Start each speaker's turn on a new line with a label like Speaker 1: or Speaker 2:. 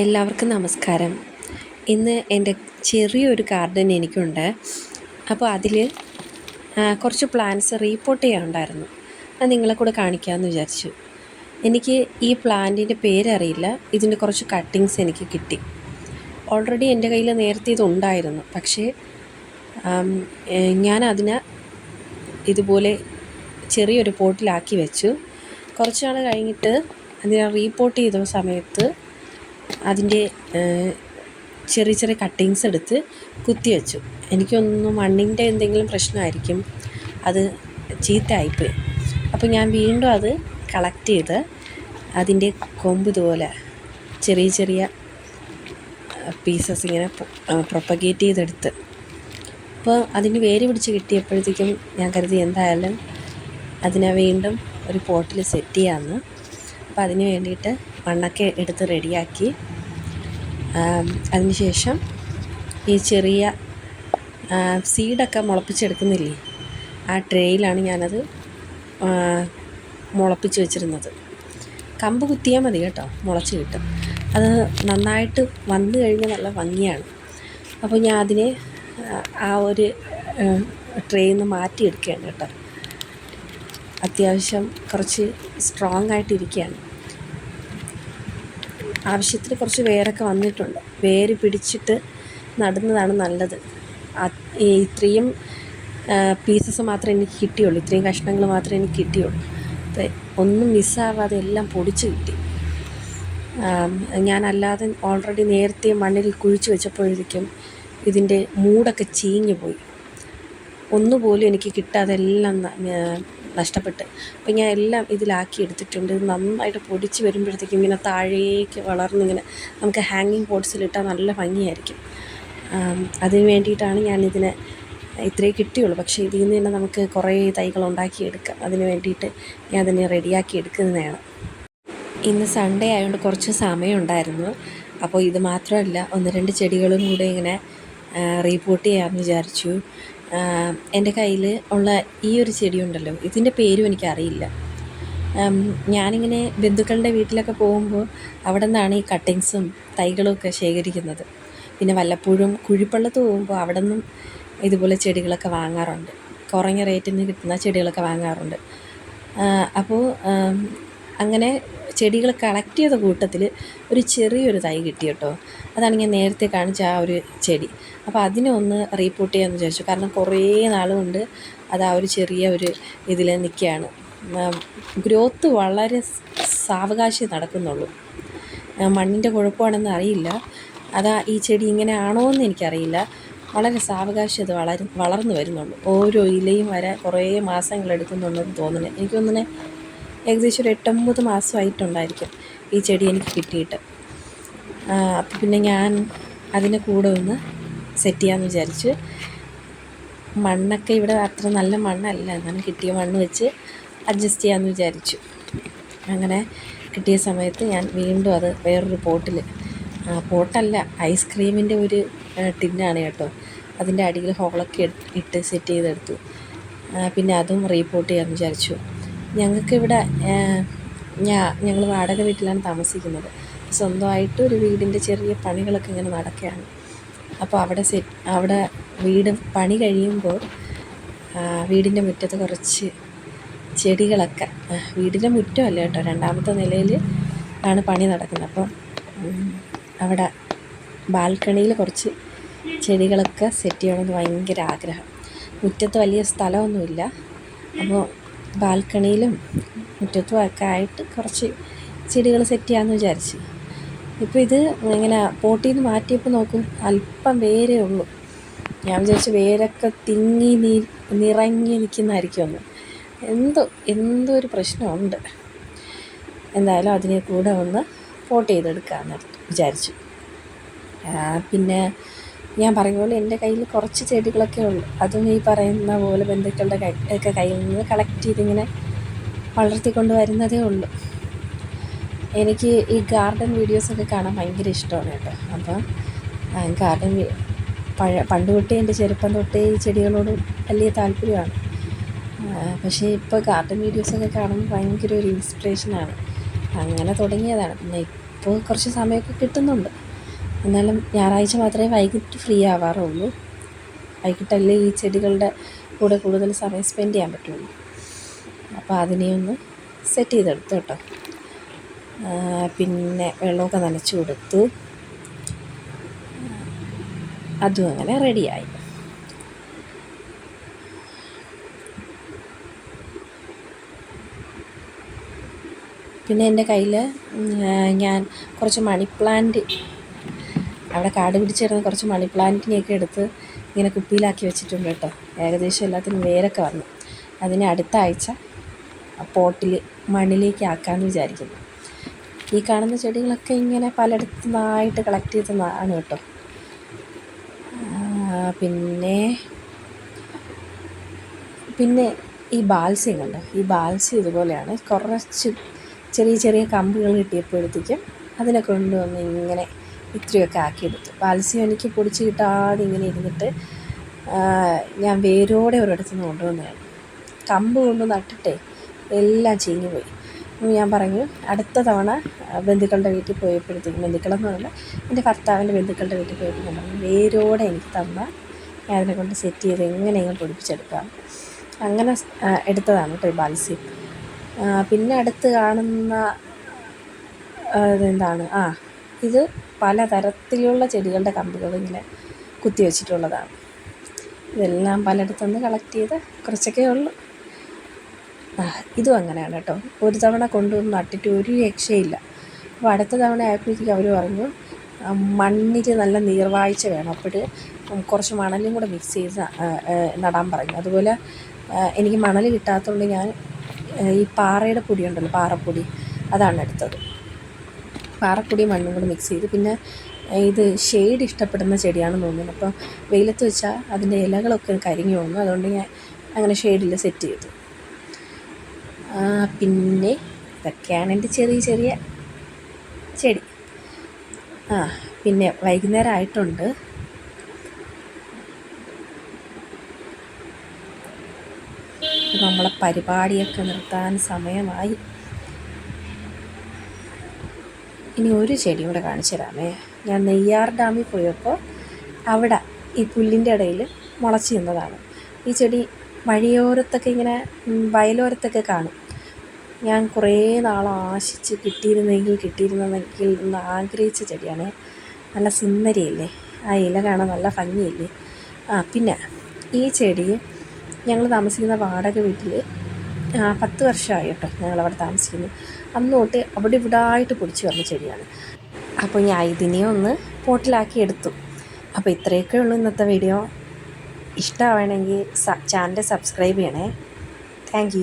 Speaker 1: എല്ലാവർക്കും നമസ്കാരം. ഇന്ന് എന്റെ ചെറിയൊരു ഗാർഡൻ എനിക്കുണ്ട്. അപ്പോൾ അതിൽ കുറച്ച് പ്ലാന്റ്സ് റീപോർട്ട് ചെയ്യാനുണ്ടായിരുന്നു. അത് നിങ്ങളെ കൂടെ കാണിക്കാമെന്ന് വിചാരിച്ചു. എനിക്ക് ഈ പ്ലാന്റിന്റെ പേരറിയില്ല. ഇതിന്റെ കുറച്ച് കട്ടിങ്സ് എനിക്ക് കിട്ടി. ഓൾറെഡി എന്റെ കയ്യിൽ നേരത്തെ ഇതുണ്ടായിരുന്നു പക്ഷേ ഞാൻ അതിനെ ഇതുപോലെ ചെറിയൊരു പോട്ടിലാക്കി വെച്ചു. കുറച്ച് നാൾ കഴിഞ്ഞിട്ട് അതിനെ റീപോർട്ട് ചെയ്ത സമയത്ത് അതിന്റെ ചെറിയ ചെറിയ കട്ടിങ്സ് എടുത്ത് കുത്തി വെച്ചു. എനിക്കൊന്നും മണ്ണിന്റെ എന്തെങ്കിലും പ്രശ്നമായിരിക്കും അത് ചീത്തയായിപ്പോയി. അപ്പോൾ ഞാൻ വീണ്ടും അത് കളക്ട് ചെയ്ത് അതിന്റെ കൊമ്പ് ഇതുപോലെ ചെറിയ ചെറിയ പീസസ് ഇങ്ങനെ പ്രൊപ്പഗേറ്റ് ചെയ്തെടുത്ത്. അപ്പോൾ അതിന് വേര് പിടിച്ച് കിട്ടിയപ്പോഴത്തേക്കും ഞാൻ കരുതി എന്തായാലും അതിനെ വീണ്ടും ഒരു പോട്ടിൽ സെറ്റ് ചെയ്യാമെന്ന് അപ്പോൾ അതിന് വേണ്ടിയിട്ട് മണ്ണൊക്കെ എടുത്ത് റെഡിയാക്കി. അതിനുശേഷം ഈ ചെറിയ സീഡൊക്കെ മുളപ്പിച്ചെടുക്കുന്നില്ലേ? ആ ട്രേയിലാണ് ഞാനത് മുളപ്പിച്ച് വെച്ചിരുന്നത്. കമ്പ് കുത്തിയാൽ മതി കേട്ടോ മുളച്ച് കിട്ടും. അത് നന്നായിട്ട് വന്നു കഴിഞ്ഞാൽ നല്ല ഭംഗിയാണ്. അപ്പോൾ ഞാൻ അതിനെ ആ ഒരു ട്രേയിൽ നിന്ന് മാറ്റിയെടുക്കുകയാണ് കേട്ടോ. അത്യാവശ്യം കുറച്ച് സ്ട്രോങ് ആയിട്ടിരിക്കുകയാണ്. ആവശ്യത്തിന് കുറച്ച് വേരൊക്കെ വന്നിട്ടുണ്ട്. വേര് പിടിച്ചിട്ട് നടുന്നതാണ് നല്ലത്. ഇത്രയും പീസസ് മാത്രമേ എനിക്ക് കിട്ടിയുള്ളൂ. ഇത്രയും കഷ്ണങ്ങൾ മാത്രമേ എനിക്ക് കിട്ടിയുള്ളൂ. ഒന്നും മിസ്സാവാതെ എല്ലാം പൊടിച്ച് കിട്ടി. ഞാനല്ലാതെ ഓൾറെഡി നേരത്തെ മണ്ണിൽ കുഴിച്ച് വെച്ചപ്പോഴേക്കും ഇതിന്റെ മൂടൊക്കെ ചീഞ്ഞു പോയി. ഒന്നുപോലും എനിക്ക് കിട്ടാതെ എല്ലാം നഷ്ടപ്പെട്ട്. അപ്പം ഞാൻ എല്ലാം ഇതിലാക്കി എടുത്തിട്ടുണ്ട്. ഇത് നന്നായിട്ട് പൊടിച്ച് വരുമ്പോഴത്തേക്കും ഇങ്ങനെ താഴേക്ക് വളർന്നിങ്ങനെ നമുക്ക് ഹാങ്ങിങ് പോട്ട്സിലിട്ടാൽ നല്ല ഭംഗിയായിരിക്കും. അതിന് വേണ്ടിയിട്ടാണ് ഞാനിതിനെ ഇത്രയേ കിട്ടിയുള്ളൂ. പക്ഷേ ഇതിൽ നിന്ന് തന്നെ നമുക്ക് കുറേ തൈകൾ ഉണ്ടാക്കിയെടുക്കാം അതിന് വേണ്ടിയിട്ട് ഞാൻ അതിനെ റെഡിയാക്കി എടുക്കുന്നതാണ്. ഇന്ന് സൺഡേ ആയതുകൊണ്ട് കുറച്ച് സമയമുണ്ടായിരുന്നു. അപ്പോൾ ഇത് മാത്രമല്ല ഒന്ന് രണ്ട് ചെടികളും കൂടെ ഇങ്ങനെ റീപോർട്ട് ചെയ്യാമെന്ന് വിചാരിച്ചു. എന്റെ കയ്യിൽ ഉള്ള ഈ ഒരു ചെടിയുണ്ടല്ലോ ഇതിന്റെ പേരും എനിക്കറിയില്ല. ഞാനിങ്ങനെ ബന്ധുക്കളുടെ വീട്ടിലൊക്കെ പോകുമ്പോൾ അവിടെ നിന്നാണ് ഈ കട്ടിങ്സും തൈകളും ഒക്കെ ശേഖരിക്കുന്നത്. പിന്നെ വല്ലപ്പോഴും കുഴിപ്പള്ളത്ത് പോകുമ്പോൾ അവിടെ നിന്നും ഇതുപോലെ ചെടികളൊക്കെ വാങ്ങാറുണ്ട്. കുറഞ്ഞ റേറ്റിന് കിട്ടുന്ന ചെടികളൊക്കെ വാങ്ങാറുണ്ട്. അപ്പോൾ അങ്ങനെ ചെടികൾ കളക്ട് ചെയ്ത കൂട്ടത്തിൽ ഒരു ചെറിയൊരു തൈ കിട്ടി കേട്ടോ. അതാണ് ഞാൻ നേരത്തെ കാണിച്ച ആ ഒരു ചെടി. അപ്പോൾ അതിനെ ഒന്ന് റീപോർട്ട് ചെയ്യാമെന്ന് വിചാരിച്ചു. കാരണം കുറേ നാൾ കൊണ്ട് അത് ആ ഒരു ചെറിയ ഒരു ഇതിൽ നിൽക്കുകയാണ് ഗ്രോത്ത് വളരെ സാവകാശം നടക്കുന്നുള്ളൂ. മണ്ണിന്റെ കുഴപ്പമാണെന്ന് അറിയില്ല. അതാ ഈ ചെടി ഇങ്ങനെ ആണോ എന്ന് എനിക്കറിയില്ല. വളരെ സാവകാശം അത് വളർ വളർന്നു വരുന്നുള്ളൂ. ഓരോ ഇലയും വരെ കുറേ മാസങ്ങൾ എടുക്കുന്നുണ്ടെന്ന് തോന്നുന്നു. എനിക്കൊന്നിനെ തോന്നുന്നത് ഏകദേശം ഒരു എട്ടൊമ്പത് മാസമായിട്ടുണ്ടായിരിക്കും ഈ ചെടി എനിക്ക് കിട്ടിയിട്ട്. അപ്പോൾ പിന്നെ ഞാൻ അതിന്റെ കൂടെ ഒന്ന് സെറ്റ് ചെയ്യാമെന്ന് വിചാരിച്ച് മണ്ണൊക്കെ ഇവിടെ അത്ര നല്ല മണ്ണല്ല എന്നാലും കിട്ടിയ മണ്ണ് വെച്ച് അഡ്ജസ്റ്റ് ചെയ്യാമെന്ന് വിചാരിച്ചു. അങ്ങനെ കിട്ടിയ സമയത്ത് ഞാൻ വീണ്ടും അത് വേറൊരു പോട്ടിൽ പോട്ടല്ല ഐസ്ക്രീമിന്റെ ഒരു ടിന്നാണ് കേട്ടോ. അതിന്റെ അടിയിൽ ഹോളൊക്കെ ഇട്ട് സെറ്റ് ചെയ്തെടുത്തു. പിന്നെ അതും റീപോർട്ട് ചെയ്യാമെന്ന് വിചാരിച്ചു. ഞങ്ങൾക്ക് ഇവിടെ ഞാ ഞങ്ങൾ വാടക വീട്ടിലാണ് താമസിക്കുന്നത്. സ്വന്തമായിട്ട് ഒരു വീടിന്റെ ചെറിയ പണികളൊക്കെ ഇങ്ങനെ നടക്കുകയാണ്. അപ്പോൾ അവിടെ സെറ്റ് അവിടെ വീട് പണി കഴിയുമ്പോൾ വീടിന്റെ മുറ്റത്ത് കുറച്ച് ചെടികളൊക്കെ വീടിന്റെ മുറ്റമല്ല കേട്ടോ രണ്ടാമത്തെ നിലയിൽ ആണ് പണി നടക്കുന്നത്. അപ്പോൾ അവിടെ ബാൽക്കണിയിൽ കുറച്ച് ചെടികളൊക്കെ സെറ്റ് ചെയ്യണമെന്ന് ഭയങ്കര ആഗ്രഹം. മുറ്റത്ത് വലിയ സ്ഥലമൊന്നുമില്ല. അപ്പോൾ ബാൽക്കണിയിലും മുറ്റത്തും ഒക്കെ ആയിട്ട് കുറച്ച് ചെടികൾ സെറ്റ് ചെയ്യാമെന്ന് വിചാരിച്ച്. ഇപ്പോൾ ഇത് ഇങ്ങനെ പോട്ടിൽ നിന്ന് മാറ്റിയപ്പോൾ നോക്കും അല്പം വേരേ ഉള്ളൂ. ഞാൻ വിചാരിച്ചു വേരൊക്കെ തിങ്ങി നീ നിറങ്ങി നിൽക്കുന്നതായിരിക്കും ഒന്ന്. എന്തോ എന്തോ ഒരു പ്രശ്നമുണ്ട്. എന്തായാലും അതിനെ കൂടെ ഒന്ന് പോട്ട് ചെയ്തെടുക്കാമെന്ന് വിചാരിച്ചു. പിന്നെ ഞാൻ പറഞ്ഞ പോലെ എന്റെ കയ്യിൽ കുറച്ച് ചെടികളൊക്കെ ഉള്ളു. അതും ഈ പറയുന്ന പോലെ ബന്ധുക്കളുടെ കൈ ഒക്കെ കയ്യിൽ നിന്ന് കളക്ട് ചെയ്തിങ്ങനെ വളർത്തിക്കൊണ്ട് വരുന്നതേ ഉള്ളൂ. എനിക്ക് ഈ ഗാർഡൻ വീഡിയോസൊക്കെ കാണാൻ ഭയങ്കര ഇഷ്ടമാണ് കേട്ടോ. അപ്പം ഗാർഡൻ പഴ പണ്ട് തൊട്ടേ എന്റെ ചെറുപ്പം തൊട്ടേ ഈ ചെടികളോട് വലിയ താല്പര്യമാണ്. പക്ഷേ ഇപ്പോൾ ഗാർഡൻ വീഡിയോസൊക്കെ കാണുമ്പോൾ ഭയങ്കര ഒരു ഇൻസ്പിറേഷനാണ് അങ്ങനെ തുടങ്ങിയതാണ്. പിന്നെ ഇപ്പോൾ കുറച്ച് സമയമൊക്കെ കിട്ടുന്നുണ്ട്. എന്നാലും ഞായറാഴ്ച മാത്രമേ വൈകിട്ട് ഫ്രീ ആവാറുള്ളൂ. വൈകിട്ടല്ലേ ഈ ചെടികളുടെ കൂടെ കൂടുതൽ സമയം സ്പെൻഡ് ചെയ്യാൻ പറ്റുള്ളൂ. അപ്പോൾ അതിനെ ഒന്ന് സെറ്റ് ചെയ്തെടുത്തു കേട്ടോ. പിന്നെ വെള്ളമൊക്കെ നനച്ചു കൊടുത്തു. അതും അങ്ങനെ റെഡിയായി പിന്നെ എന്റെ കയ്യിൽ ഞാൻ കുറച്ച് മണി പ്ലാന്റ് അവിടെ കാട് പിടിച്ചിരുന്ന കുറച്ച് മണി പ്ലാന്റിനെയൊക്കെ എടുത്ത് ഇങ്ങനെ കുപ്പിയിലാക്കി വെച്ചിട്ടുണ്ട് കേട്ടോ. ഏകദേശം എല്ലാത്തിനും വേരൊക്കെ വന്നു. അതിനെ അടുത്ത ആഴ്ച പോട്ടിൽ മണ്ണിലേക്ക് ആക്കാമെന്ന് വിചാരിക്കുന്നു. ഈ കാണുന്ന ചെടികളൊക്കെ ഇങ്ങനെ പലയിടത്തു നിന്നായിട്ട് കളക്ട് ചെയ്തതാണ് കേട്ടോ. പിന്നെ പിന്നെ ഈ ബാൽസ്യം കണ്ടോ? ഈ ബാൽസ്യം ഇതുപോലെയാണ്. കുറച്ച് ചെറിയ ചെറിയ കമ്പുകൾ കിട്ടിയപ്പോഴത്തേക്കും അതിനെ കൊണ്ടുവന്ന് ഇങ്ങനെ ഇത്രയൊക്കെ ആക്കിയെടുത്തു പാൽസ്യം എനിക്ക് പൊടിച്ച് കിട്ടാതെ ഇങ്ങനെ ഇരുന്നിട്ട് ഞാൻ വേരോടെ ഒരിടത്തു നിന്ന് കൊണ്ടുവന്നതാണ്. കമ്പ് കൊണ്ട് നട്ടിട്ടേ എല്ലാം ചീഞ്ഞു പോയി ഞാൻ പറഞ്ഞു അടുത്ത തവണ ബന്ധുക്കളുടെ വീട്ടിൽ പോയപ്പോഴത്തേക്കും ബന്ധുക്കളെന്ന് പറഞ്ഞാൽ എന്റെ ഭർത്താവിന്റെ ബന്ധുക്കളുടെ വീട്ടിൽ ഞാൻ പറഞ്ഞു വേരോടെ എനിക്ക് തന്ന ഞാൻ അതിനെ കൊണ്ട് സെറ്റ് ചെയ്ത് എങ്ങനെയെങ്കിലും പൊടിപ്പിച്ചെടുക്കാം. അങ്ങനെ എടുത്തതാണ് കേട്ടോ ഈ ബാൽസ്യം പിന്നെ അടുത്ത് കാണുന്ന എന്താണ് ആ ഇത് പലതരത്തിലുള്ള ചെടികളുടെ കമ്പുകൾ ഇങ്ങനെ കുത്തി വെച്ചിട്ടുള്ളതാണ്. ഇതെല്ലാം പലയിടത്തുനിന്ന് കളക്ട് ചെയ്ത് കുറച്ചൊക്കെ ഉള്ളു. ഇതും അങ്ങനെയാണ് കേട്ടോ. ഒരു തവണ കൊണ്ടുവന്ന് നട്ടിട്ട് ഒരു രക്ഷയില്ല. അപ്പോൾ അടുത്ത തവണ ആയപ്പോഴത്തേക്കും അവർ പറഞ്ഞു മണ്ണിൽ നല്ല നീർവാഴ്ച വേണം. അപ്പോൾ കുറച്ച് മണലും കൂടെ മിക്സ് ചെയ്ത് നടാൻ പറഞ്ഞു. അതുപോലെ എനിക്ക് മണൽ കിട്ടാത്തതുകൊണ്ട് ഞാൻ ഈ പാറയുടെ പൊടിയുണ്ടല്ലോ പാറപ്പൊടി അതാണ് എടുത്തത്. പാറപ്പൊടി മണ്ണും കൂടെ മിക്സ് ചെയ്ത് പിന്നെ ഇത് ഷെയ്ഡ് ഇഷ്ടപ്പെടുന്ന ചെടിയാണെന്ന് തോന്നുന്നു അപ്പോൾ വെയിലത്ത് വെച്ചാൽ അതിന്റെ ഇലകളൊക്കെ കരിഞ്ഞു പോകുന്നു. അതുകൊണ്ട് ഞാൻ അങ്ങനെ ഷെയ്ഡിൽ സെറ്റ് ചെയ്തു. പിന്നെ ഇതൊക്കെയാണ് എന്റെ ചെറിയ ചെറിയ ചെടി. ആ പിന്നെ വൈകുന്നേരം ആയിട്ടുണ്ട്. നമ്മളെ പരിപാടിയൊക്കെ നിർത്താൻ സമയമായി. ഇനി ഒരു ചെടി കൂടെ കാണിച്ചു തരാമേ. ഞാൻ നെയ്യാർ ഡാമിൽ പോയപ്പോൾ അവിടെ ഈ പുല്ലിന്റെ ഇടയിൽ മുളച്ച് നിന്നതാണ്. ഈ ചെടി വഴിയോരത്തൊക്കെ ഇങ്ങനെ വയലോരത്തൊക്കെ കാണും. ഞാൻ കുറേ നാൾ ആശിച്ച് കിട്ടിയിരുന്നെങ്കിൽ കിട്ടിയിരുന്നെങ്കിൽ എന്ന് ആഗ്രഹിച്ച ചെടിയാണ്. നല്ല സുന്ദരിയല്ലേ? ആ ഇല കാണാൻ നല്ല ഭംഗിയില്ലേ? ആ പിന്നെ ഈ ചെടി ഞങ്ങൾ താമസിക്കുന്ന വാടക വീട്ടിൽ പത്ത് വർഷമായി കേട്ടോ ഞങ്ങളവിടെ താമസിക്കുന്നു. അന്ന് തൊട്ട് അവിടെ ഇവിടായിട്ട് പൊടിച്ച് വന്ന ചെടിയാണ്. അപ്പോൾ ഞാൻ ഇതിനെ ഒന്ന് പോട്ടിലാക്കി എടുത്തു. അപ്പോൾ ഇത്രയൊക്കെ ഉള്ളൂ ഇന്നത്തെ വീഡിയോ. ഇഷ്ടമാവണമെങ്കിൽ ചാനൽ സബ്സ്ക്രൈബ് ചെയ്യണേ. താങ്ക്